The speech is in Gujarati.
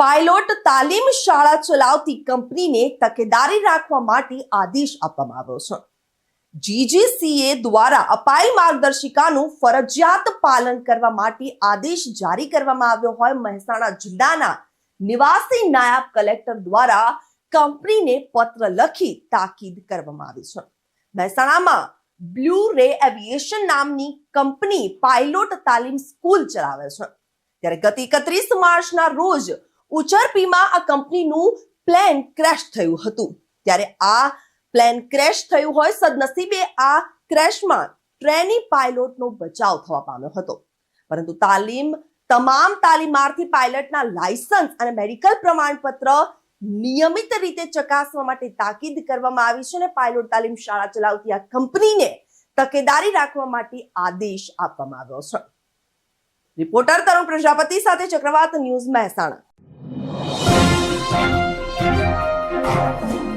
પાયલોટ તાલીમ શાળા ચલાવતી કંપનીને તકેદારી રાખવા માટે આદેશ આપવામાં આવ્યો છે. જીજીસીએ દ્વારા અપાયેલ માર્ગદર્શિકાનું ફરજિયાત પાલન કરવા માટે આદેશ જારી કરવામાં આવ્યો હોય મહેસાણા જિલ્લાના નિવાસી નાયબ કલેક્ટર દ્વારા કંપનીને પત્ર લખી તાકીદ કરવામાં આવી છે. મહેસાણામાં બ્લુ રે એવિએશન નામની કંપની પાયલોટ તાલીમ સ્કૂલ ચલાવે છે. ત્યારે ગત એકત્રીસ માર્ચના રોજ ઉચરપીમાં આ કંપનીનું પ્લેન ક્રેશ થયું હતું. ત્યારે આ પ્લેન ક્રેશ થયું હોય સદનસીબે આ ક્રેશમાં ટ્રેની પાયલોટનો બચાવ થવા પામ્યો હતો. પરંતુ તાલીમ, તમામ તાલીમાર્થી પાયલટના લાયસન્સ અને મેડિકલ પ્રમાણપત્ર નિયમિત રીતે ચકાસવા માટે તાકીદ કરવામાં આવી છે અને પાયલોટ તાલીમ શાળા ચલાવતી આ કંપનીને તકેદારી રાખવા માટે આદેશ આપવામાં આવ્યો છે. રિપોર્ટર તરુણ પ્રજાપતિ સાથે ચક્રવાત ન્યૂઝ મહેસાણા. Thank you.